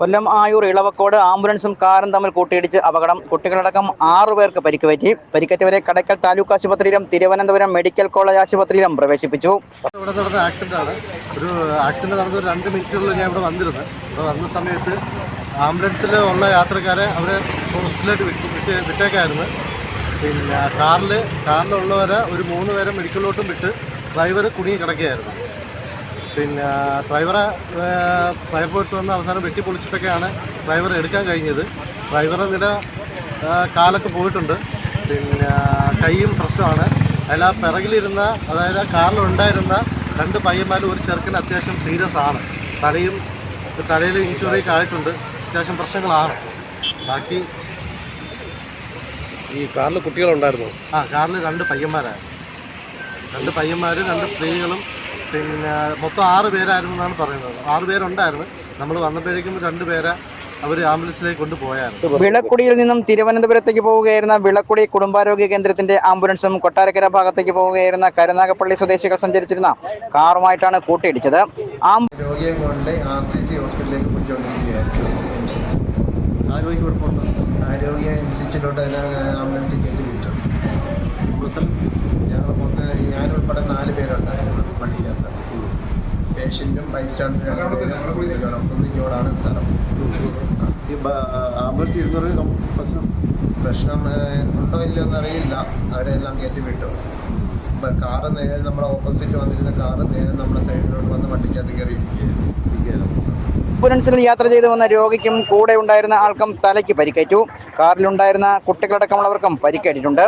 കൊല്ലം ആയൂർ ഇളവക്കോട് ആംബുലൻസും കാറും തമ്മിൽ കൂട്ടിയിടിച്ച് അപകടം. കുട്ടികളടക്കം ആറു പേർക്ക് പരിക്കുപറ്റി. പരിക്കേറ്റവരെ കടയ്ക്കൽ താലൂക്ക് ആശുപത്രിയിലും തിരുവനന്തപുരം മെഡിക്കൽ കോളേജ് ആശുപത്രിയിലും പ്രവേശിപ്പിച്ചു. ഇവിടെ നടന്ന ആക്സിഡന്റ് ആണ്. ഒരു ആക്സിഡന്റ് നടന്ന ഒരു രണ്ട് മിനിറ്റുള്ള ഞാൻ ഇവിടെ വന്നിരുന്നു. ഇവിടെ വന്ന സമയത്ത് ആംബുലൻസിൽ ഉള്ള യാത്രക്കാരെ അവർ ഹോസ്പിറ്റലിലേക്ക് വിട്ട് വിട്ട് വിട്ടേക്കായിരുന്നു. പിന്നെ കാറിൽ കാറിലുള്ളവരെ ഒരു മൂന്ന് പേരെ മെഡിക്കലിലോട്ടും വിട്ട് ഡ്രൈവർ കുടുങ്ങി കിടക്കുകയായിരുന്നു. പിന്നെ ഡ്രൈവറെ ഫയർഫോഴ്സ് വന്ന് അവസാനം വെട്ടിപ്പൊളിച്ചിട്ടൊക്കെയാണ് ഡ്രൈവറെ എടുക്കാൻ കഴിഞ്ഞത്. ഡ്രൈവറെ നില കാലൊക്കെ പോയിട്ടുണ്ട്. പിന്നെ കൈയും പ്രശ്നമാണ്. അതിൽ ആ പിറകിലിരുന്ന അതായത് ആ കാറിലുണ്ടായിരുന്ന രണ്ട് പയ്യന്മാരും ഒരു ചെറുക്കൻ അത്യാവശ്യം സീരിയസ് ആണ്. തലയും തലയിൽ ഇൻഷുറി ആയിട്ടുണ്ട്. അത്യാവശ്യം പ്രശ്നങ്ങളാണ്. ബാക്കി ഈ കാറിൽ കുട്ടികളുണ്ടായിരുന്നു? ആ കാറിൽ രണ്ട് പയ്യന്മാരാണ്. രണ്ട് പയ്യന്മാരും രണ്ട് സ്ത്രീകളും പിന്നെ മൊത്തം ആറ് പേരായിരുന്നു എന്നാണ് പറയുന്നത്. ആറ് പേരുണ്ടായിരുന്നു. നമ്മൾ വന്നപ്പോഴേക്കും രണ്ട് പേരെ അവർ ആംബുലൻസിലേക്ക് കൊണ്ടുപോയായിരുന്നു വിളക്കുടിയിൽ നിന്നും തിരുവനന്തപുരത്തേക്ക് പോവുകയായിരുന്ന വിളക്കുടി കുടുംബാരോഗ്യ കേന്ദ്രത്തിന്റെ ആംബുലൻസും കൊട്ടാരക്കര ഭാഗത്തേക്ക് പോവുകയായിരുന്ന കരുനാഗപ്പള്ളി സ്വദേശികൾ സഞ്ചരിച്ചിരുന്ന കാറുമായിട്ടാണ് കൂട്ടിയിടിച്ചത്. രോഗിയെ കൊണ്ട് ആർ സി സി ഹോസ്പിറ്റലിലേക്ക് ആംബുലൻസിൽ കയറ്റി വിട്ടു. ഞങ്ങൾ ഞാനുൾപ്പെടെ നാല് പേരുണ്ടായിരുന്നു. വണ്ടിക്കകത്ത് പേഷ്യന്റും ബൈസ്റ്റാൻഡറും കുന്നിക്കോടാണ് സ്ഥലം ഈ ആംബുലൻസ് ഇരുന്നവർക്ക് പ്രശ്നം? പ്രശ്നം ഉണ്ടോ ഇല്ലയോ അറിയില്ല. അവരെല്ലാം കയറ്റി വിട്ടു. ഇപ്പം കാറ് നേരെ നമ്മുടെ ഓപ്പോസിറ്റ് വന്നിരുന്ന കാറ് നേരെ നമ്മുടെ സൈഡിലോട്ട് വന്ന് വണ്ടിക്കകത്ത് കയറി ആംബുലൻസിൽ യാത്ര ചെയ്തു വന്ന രോഗിക്കും കൂടെ ഉണ്ടായിരുന്ന ആൾക്കും തലയ്ക്ക് പരിക്കേറ്റു. കാറിലുണ്ടായിരുന്ന കുട്ടികളടക്കമുള്ളവർക്കും പരിക്കേറ്റിട്ടുണ്ട്.